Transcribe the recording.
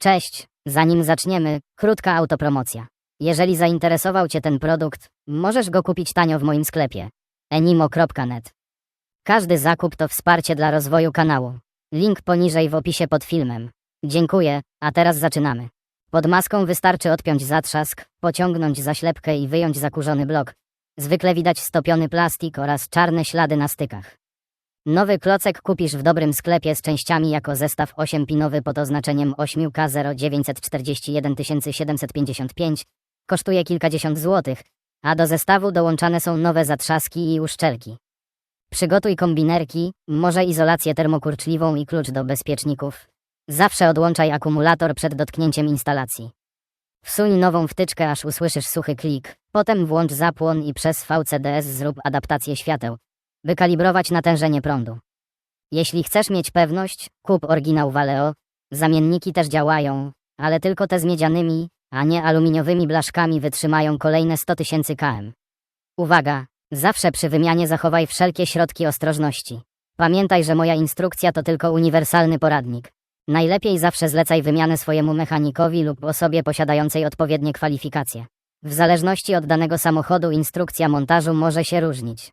Cześć, zanim zaczniemy, krótka autopromocja. Jeżeli zainteresował Cię ten produkt, możesz go kupić tanio w moim sklepie enimo.net. Każdy zakup to wsparcie dla rozwoju kanału. Link poniżej w opisie pod filmem. Dziękuję, a teraz zaczynamy. Pod maską wystarczy odpiąć zatrzask, pociągnąć zaślepkę i wyjąć zakurzony blok. Zwykle widać stopiony plastik oraz czarne ślady na stykach. Nowy klocek kupisz w dobrym sklepie z częściami jako zestaw 8-pinowy pod oznaczeniem 8K0941 755. Kosztuje kilkadziesiąt złotych, a do zestawu dołączane są nowe zatrzaski i uszczelki. Przygotuj kombinerki, może izolację termokurczliwą i klucz do bezpieczników. Zawsze odłączaj akumulator przed dotknięciem instalacji. Wsuń nową wtyczkę, aż usłyszysz suchy klik. Potem włącz zapłon i przez VCDS zrób adaptację świateł, by kalibrować natężenie prądu. Jeśli chcesz mieć pewność, kup oryginał Valeo. Zamienniki też działają, ale tylko te z miedzianymi, a nie aluminiowymi blaszkami wytrzymają kolejne 100 tysięcy km. Uwaga! Zawsze przy wymianie zachowaj wszelkie środki ostrożności. Pamiętaj, że moja instrukcja to tylko uniwersalny poradnik. Najlepiej zawsze zlecaj wymianę swojemu mechanikowi lub osobie posiadającej odpowiednie kwalifikacje. W zależności od danego samochodu instrukcja montażu może się różnić.